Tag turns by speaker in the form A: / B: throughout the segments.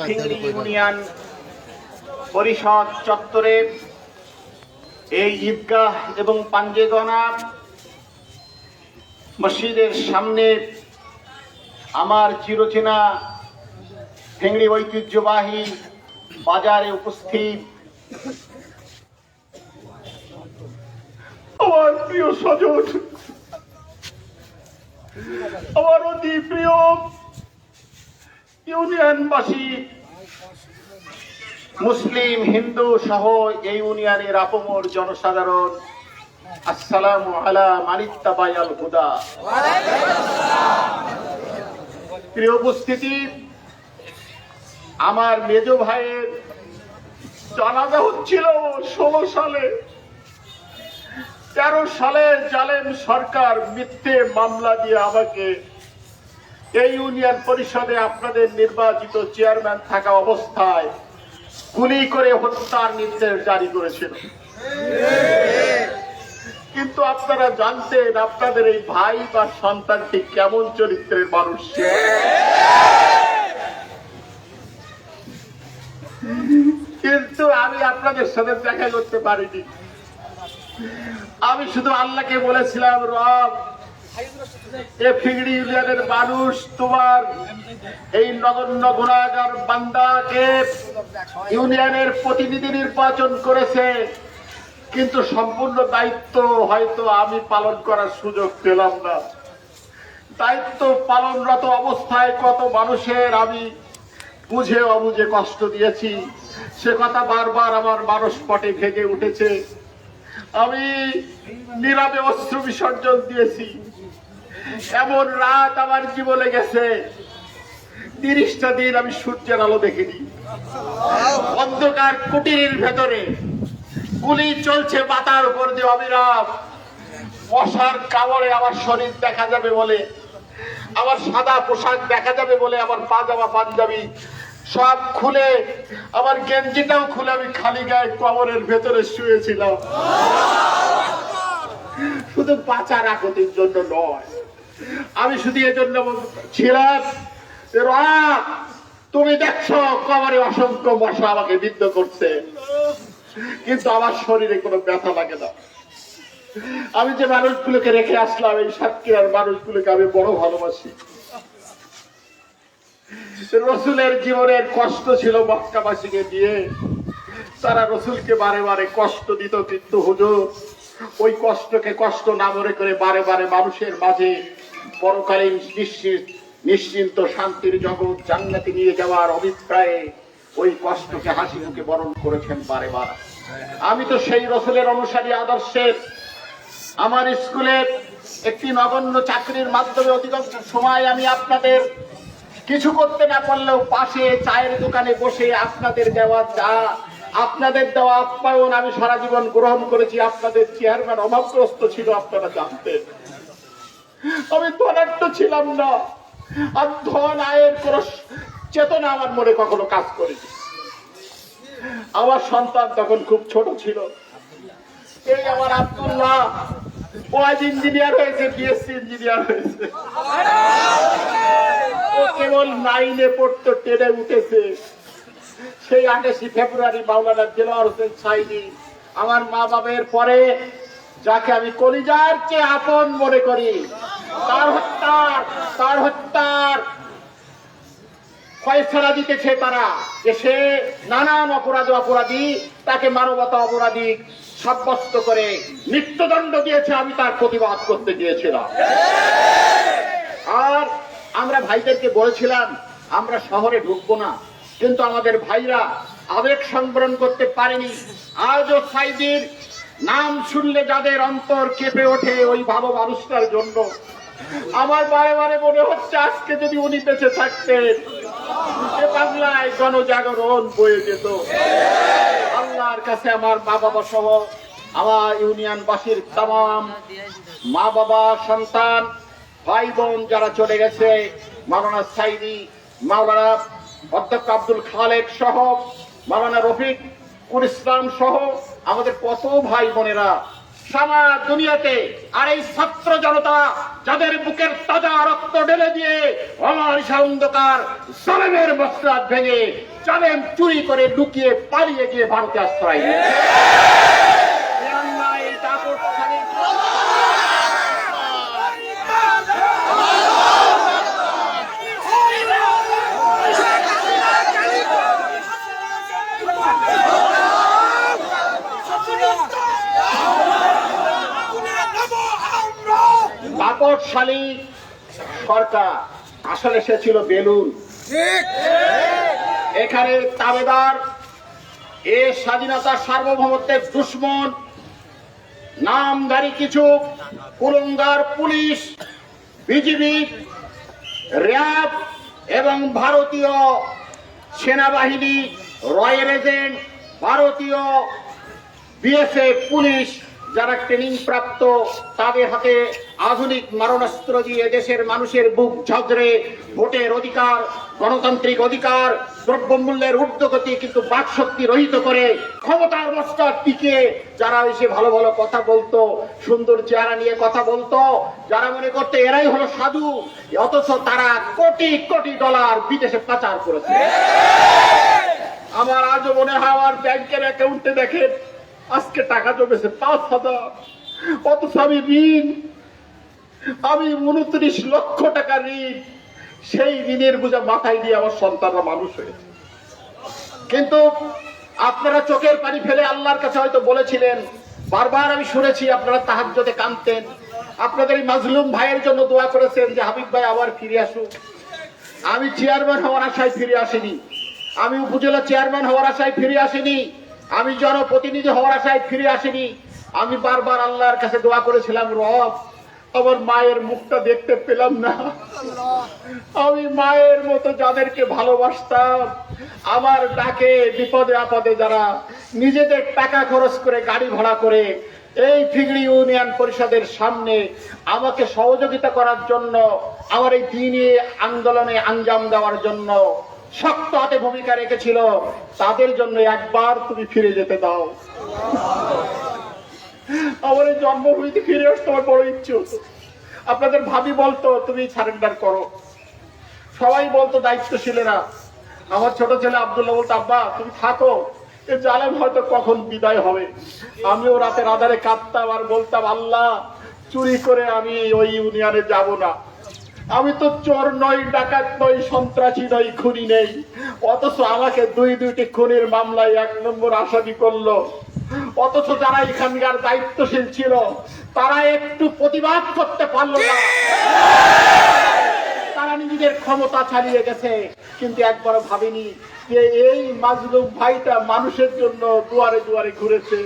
A: Fingri union পরিষদ চত্বরে এই ঈদগাহ এবং পাঞ্জেগনা মসজিদের সামনে আমার চিরচেনা ফেংড়ি ঐতিহ্যবাহী বাজারে উপস্থিত আমার প্রিয় স্বজন আমার অতি প্রিয় ইউনিয়নবাসী, মুসলিম, হিন্দু সহ এই ইউনিয়নের আপমর জনসাধারণ, আসসালামু আলা মানিত্তাবাই আল হুদা। প্রিয় উপস্থিতি, আমার মেজ ভাইয়ের জানাজা হচ্ছিল ষোলো সালে। তেরো সালে জালেম সরকার মিথ্যে মামলা দিয়ে আমাকে এই ইউনিয়ন পরিষদে আপনাদের নির্বাচিত চেয়ারম্যান থাকা অবস্থায় গুলি করে হত্যার নির্দেশ জারি করেছিল। কিন্তু আপনারা জানতেন আপনাদের এই ভাই বা সন্তানটি কেমন চরিত্রের মানুষ কিন্তু আমি আপনাদের সাথে দেখা করতে পারিনি। আমি শুধু আল্লাহকে বলেছিলাম, রব এ ইউনিয়নের মানুষ, তোমার এই নগণ্য গুণাগার বান্দাকে ইউনিয়নের প্রতিনিধি নির্বাচন করেছে। কিন্তু সম্পূর্ণ দায়িত্ব হয়তো আমি পালন করার সুযোগ পেলাম না। দায়িত্ব পালনরত অবস্থায় কত মানুষের আমি বুঝে অবুঝে কষ্ট দিয়েছি। সে কথা বারবার আমার মানুষ পটে ভেঙে উঠেছে। আমি নীরবে অস্ত্র বিসর্জন দিয়েছি। এমন রাত আমার জীবনে গেছে। তিরিশটা দিন আমি সূর্যের আলো দেখিনি। অন্ধকার কুটিরের ভেতরে গুলি চলছে পাতার উপর দিয়ে অবিরাম। মশার কামড়ে আমার শরীর দেখা যাবে বলে, আমার সাদা পোশাক দেখা যাবে বলে, আমার পাজামা, পাঞ্জাবি সব খুলে, আমার গেঞ্জিটাও খুলে আমি খালি গায়ে কবরের ভেতরে শুয়েছিলাম। শুধু বাঁচার আকতির জন্য নয় আমি শুধু এজন্য ছিলাম তুমি দেখছ কবরে অসংখ্য মশা আমাকে বিদ্ধ করছে। কিন্তু আমার শরীরে কোনো ব্যথা লাগে না। আমি যে মানুষগুলোকে রেখে আসলাম, এই সাতক্ষীরার মানুষগুলোকে আমি বড় ভালোবাসি। রসুলের জীবনের কষ্ট ছিল মক্কাবাসীকে দিয়ে। তারা রসুলকে বারে বারে কষ্ট দিত, কিন্তু হুজুর, ওই কষ্টকে কষ্ট না মনে করে বারে বারে মানুষের মাঝে পরকালীন নিশ্চিত, নিশ্চিন্ত শান্তির জগৎ জান্নাতে নিয়ে যাওয়ার অভিপ্রায়ে ওই কষ্টকে হাসি মুখে বরণ করেছেন বারে বার আমি তো সেই রসুলের অনুসারী আদর্শের। আমার স্কুলে একটি নগণ্য চাকরির মাধ্যমে অধিকাংশ সময় আমি আপনাদের কিছু করতে না পারলেও পাশে চায়ের দোকানে বসে আপনাদের দেওয়া চা, আপনাদের দেওয়া আপ্যায়ন আমি সারা জীবন গ্রহণ করেছি। আপনাদের চেয়ারম্যান অভাবগ্রস্ত ছিল, আপনারা জানতেন। আমি ধনাঢ্য ছিলাম না। আর ধন আয়ের কোন চেতনা আমার মনে কখনো কাজ করেনি। আমার সন্তান তখন খুব ছোট ছিল। এই আমার আব্দুল্লাহ, ও আজ ইঞ্জিনিয়ার হয়েছে বিএসসি ইঞ্জিনিয়ার হয়েছে। ও কেবল নাইনে পড়তো টেনে উঠেছে। সেই আঠাশি ফেব্রুয়ারি মাওলানা জেলার হোসেন সাইনি আমার মা বাবার পরে যাকে আমি কলিজার চেয়ে আপন মনে করি তার দিতেছে তারা যে সে নানান অপরাধ অপরাধী, তাকে মানবতা অপরাধী সাব্যস্ত করে মৃত্যুদণ্ড দিয়েছে, আমি তার প্রতিবাদ করতে গিয়েছিলাম। আর আমরা ভাইদেরকে বলেছিলাম, আমরা শহরে ঢুকবো না, কিন্তু আমাদের ভাইরা আবেগ সংবরণ করতে পারেনি। আজও সাইদির নাম শুনলে যাদের অন্তর কেঁপে ওঠে ওই ভালো মানুষটার জন্য। আমার বারে বারে মনে হচ্ছে আজকে যদি উনি বেঁচে থাকতেন। বাংলায় গণজাগরণ বয়ে যেত। আল্লাহর কাছে আমার মা বাবা সহ আমার ইউনিয়নবাসীর তাম মা বাবা সন্তান ভাই বোন যারা চলে গেছে, মাওলানা সাইদি, মাওলানা অধ্যক্ষ আব্দুল খালেক সহ, মাওলানা রফিক ইসলাম সহ আমাদের কত ভাই বোনেরা সারা দুনিয়াতে আর এই ছাত্র জনতা যাদের বুকের তাজা রক্ত ঢেলে দিয়ে অমানিসা অন্ধকার সালেমের বস্ত্রাত ভেঙে চালেম চুরি করে লুকিয়ে পালিয়ে গিয়ে ভারতে আশ্রয় নিয়েছে। এই অন্যায়, এই দাপটখানি দাপটশালী সরকার। আসলে সে ছিল বেলুন। এখানে তাবেদার, এ স্বাধীনতার সার্বভৌমত্বের দুশ্মন, নামধারী কিছু কুলঙ্গার পুলিশ, বিজিবি, র্যাব এবং ভারতীয় সেনাবাহিনী, রয়্যাল এজেন্ট, ভারতীয় বিএসএফ পুলিশ যারা ট্রেনিং প্রাপ্ত তাদের হাতে আধুনিক মারণাস্ত্র দিয়ে দেশের মানুষের বুক ঝগড়ে ভোটের অধিকার গণতান্ত্রিক অধিকার দ্রব্যমূল্যের ঊর্ধ্বগতি কিন্তু বাকশক্তি রহিত করে ক্ষমতার মস্তা টিকে। যারা এসে ভালো ভালো কথা বলতো সুন্দর চেহারা নিয়ে কথা বলতো যারা মনে করতে এরাই হলো সাধু অথচ তারা কোটি কোটি ডলার বিদেশে পাচার করেছে। আমার আজও মনে হয় আমার ব্যাংকের অ্যাকাউন্টে দেখেন আজকে টাকা জমেছে পাঁচ হাজার। অথচ আমি ঋণ। আমি উনত্রিশ লক্ষ টাকা ঋণ। সেই ঋণের বোঝা মাথায় দিয়ে আমার সন্তানরা মানুষ হয়েছে। কিন্তু আপনারা চোখের পানি ফেলে আল্লাহর কাছে হয়তো বলেছিলেন, বারবার আমি শুনেছি আপনারা তাহাজ্জতে কাঁদতেন। আপনাদের এই মাজলুম ভাইয়ের জন্য দোয়া করেছেন যে, হাবিব ভাই, আবার ফিরে আসুক আমি চেয়ারম্যান হওয়ার আশায় ফিরে আসিনি। আমি উপজেলা চেয়ারম্যান হওয়ার আশায় ফিরে আসিনি। আমি জনপ্রতিনিধি হওয়ার আশায় ফিরে আসিনি। আমি বারবার আল্লাহর কাছে দোয়া করেছিলাম, রব, আমার মায়ের মুখটা দেখতে পেলাম না। আমি মায়ের মতো যাদেরকে ভালোবাসতাম, আমার ডাকে, বিপদে আপদে যারা নিজেদের টাকা খরচ করে গাড়ি ভাড়া করে এই ফিগড়ি ইউনিয়ন পরিষদের সামনে আমাকে সহযোগিতা করার জন্য, আমার এই দিনে আন্দোলনে আঞ্জাম দেওয়ার জন্য শক্ত হাতে ভূমিকা রেখেছিল। তাদের জন্য একবার তুমি ফিরে যেতে দাও। আমার এই জন্মভূমিতে ফিরে আসতে আমার বড় ইচ্ছে হতো। আপনাদের ভাবি বলতো, তুমি সারেন্ডার করো। সবাই বলতো, দায়িত্বশীলেরা, আমার ছোট ছেলে আব্দুল্লাহ বলতো, আব্বা, তুমি থাকো। এ জালেম হয়তো কখন বিদায় হবে। আমিও রাতের আধারে কাঁদতাম আর বলতাম, আল্লাহ, চুরি করে আমি ওই ইউনিয়নে যাব না। আমি তো চোর নই, ডাকাত নই, সন্ত্রাসী নই, খুনি নেই। অথচ আমাকে দুই দুইটি খুনির মামলায় এক নম্বর আসামি করল। অথচ যারা এখানকার দায়িত্বশীল ছিল, তারা একটু প্রতিবাদ করতে পারল না। তারা নিজেদের ক্ষমতা ছাড়িয়ে গেছে, কিন্তু একবার ভাবিনি যে এই মাজলুম ভাইটা মানুষের জন্য দুয়ারে দুয়ারে ঘুরেছে।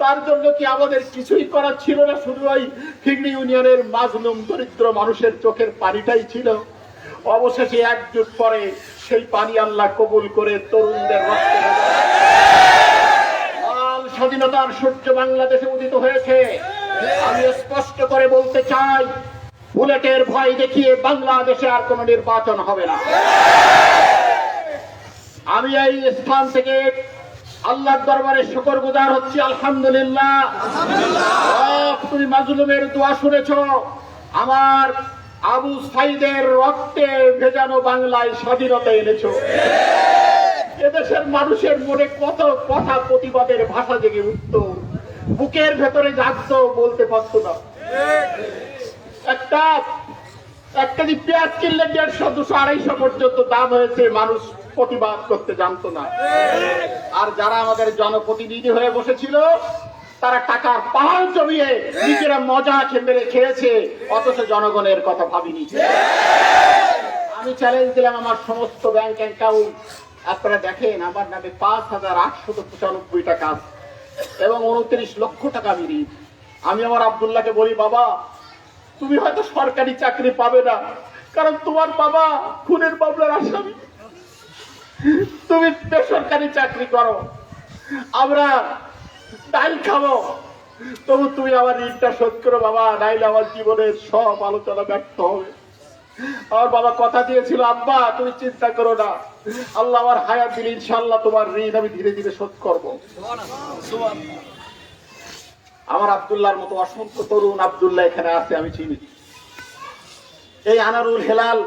A: তার জন্য কি আমাদের কিছুই করার ছিল না? শুধু ওই ফিগড়ি ইউনিয়নের মাজলুম দরিদ্র মানুষের চোখের পানিটাই ছিল। অবশেষে একজুট পরে সেই পানি আল্লাহ কবুল করে তরুণদের স্বাধীনতার সূর্য বাংলাদেশে উদিত হয়েছে। আমি স্পষ্ট করে বলতে চাই, বুলেটের ভয় দেখিয়ে বাংলাদেশে আর কোনো নির্বাচন হবে না। আমি এই স্থান থেকে আল্লাহর দরবারে শুকর গুজার হচ্ছি, আলহামদুলিল্লাহ। তুমি মাজলুমের দোয়া শুনেছ। আমার আবু সাইদের রক্তে ভেজানো বাংলায় স্বাধীনতা এনেছো। এদেশের মানুষের মনে কত কথা প্রতিবাদের ভাষা জেগে উঠত। বুকের ভেতরে জাগতো বলতে পারতো না। একটা একটা কেজি পেঁয়াজ কিনলে দেড়শো, দুশো, আড়াইশো পর্যন্ত দাম হয়েছে মানুষ প্রতিবাদ করতে জানতো না। আর যারা আমাদের জনপ্রতিনিধি হয়ে বসেছিল, তারা টাকার পাহাড় জমিয়ে নিজেরা মজা খেয়ে খেয়েছে, অথচ জনগণের কথা ভাবিনি। আমি চ্যালেঞ্জ দিলাম আমার সমস্ত ব্যাংক অ্যাকাউন্ট আপনারা দেখেন, আমার নামে পাঁচ হাজার আটশত পঁচানব্বই টাকা এবং উনত্রিশ লক্ষ টাকা আমি ঋণ। আমি আমার আবদুল্লাহকে বলি, বাবা, তুমি হয়তো সরকারি চাকরি পাবে না, কারণ তোমার বাবা খুনের মামলার আসামি। তুমি বেসরকারি চাকরি করো। আমরা ডাল খাব। তবু তুমি আমার ঋণটা শোধ করো বাবা, নাইলে আমার জীবনের সব আলোচনা ব্যর্থ হবে। আমার বাবা কথা দিয়েছিল, আব্বা, তুমি চিন্তা করো না। আল্লাহ আমার হায়াত দিলে ইনশাল্লাহ তোমার ঋণ আমি ধীরে ধীরে শোধ করব। আমার আব্দুল্লাহর মতো অসংখ্য তরুণ আব্দুল্লাহ এখানে আছে, আমি চিনি। এই আনারুল হেলাল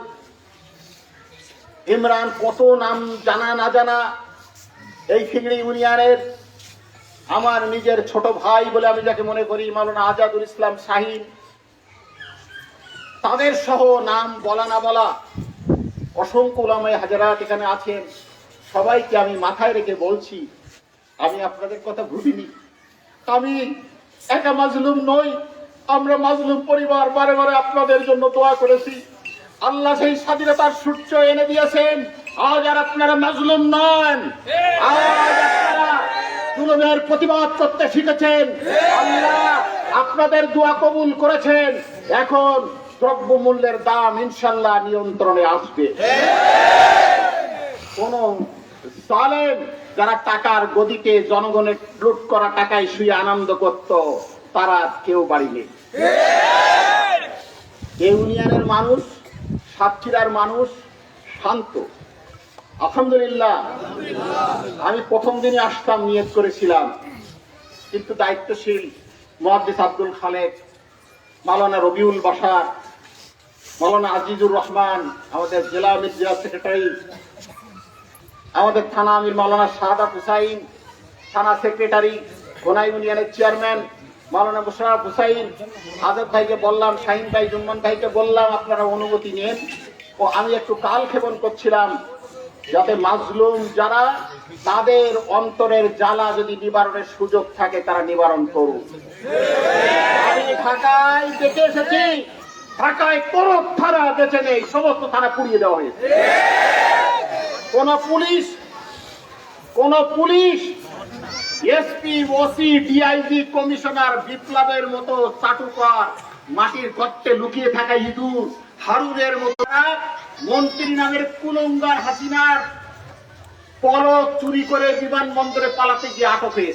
A: ইমরান কত নাম জানা না জানা, এই ফিগড়ি ইউনিয়নের আমার নিজের ছোট ভাই বলে আমি যাকে মনে করি মাওলানা আজাদুল ইসলাম শাহিন। তাদের সহ নাম বলা না বলা অসংখ্য উলামায়ে হাজারাত এখানে আছেন। সবাইকে আমি মাথায় রেখে বলছি, আমি আপনাদের কথা ভুলিনি। আমি একা মাজলুম নই, আমরা মাজলুম পরিবার বারে বারে আপনাদের জন্য দোয়া করেছি। আল্লাহ সেই স্বাধীনতার সূর্য এনে দিয়েছেন। আজ আর আপনারা মাজলুম নন। আজ প্রতিবাদ করতে শিখেছেন। আল্লাহ আপনাদের দোয়া কবুল করেছেন। এখন দ্রব্য মূল্যের দাম ইনশাল্লাহ নিয়ন্ত্রণে আসবে। কোন সালেম যারা টাকার গদিতে জনগণের লুট করা টাকায় শুয়ে আনন্দ করত, তারা কেউ বাড়ি নেই ইউনিয়নের মানুষ সাতক্ষীরার মানুষ শান্ত। আলহামদুলিল্লাহ, আমি প্রথম দিনে আসতাম, নিয়োগ করেছিলাম। কিন্তু দায়িত্বশীল মহাদ্দিস আব্দুল খালেক মালানা রবিউল বাসার মালানা আজিজুর রহমান, আমাদের জেলা আমির জেলা সেক্রেটারি, আমাদের থানা আমির মালানা শাহাদাত হুসাইন, থানা সেক্রেটারি গোনা ইউনিয়নের চেয়ারম্যান মাওলানা মুশারফ হুসাইন আজাদ ভাইকে বললাম, শাহিন ভাই, জুম্মান ভাইকে বললাম, আপনারা অনুমতি নেন। ও আমি একটু কাল ক্ষেপণ করছিলাম, যাতে মাজলুম যারা তাদের অন্তরের জ্বালা যদি নিবারণের সুযোগ থাকে, তারা নিবারণ করুক। আমি ঢাকায় এসেছি, ঢাকায় কোন থানা বেঁচে নেই, সমস্ত থানা পুড়িয়ে দেওয়া হয়েছে। কোন পুলিশ কোন police SP OC DIG commissioner বিপ্লবের মতো চাটুকর, মাটির গর্তে লুকিয়ে থাকা ইঁদুর হারুরের মতো মন্ত্রী নামের কুলঙ্গার হাসিনার পর চুরি করে বিমানবন্দরে পালাতে গিয়ে আটকে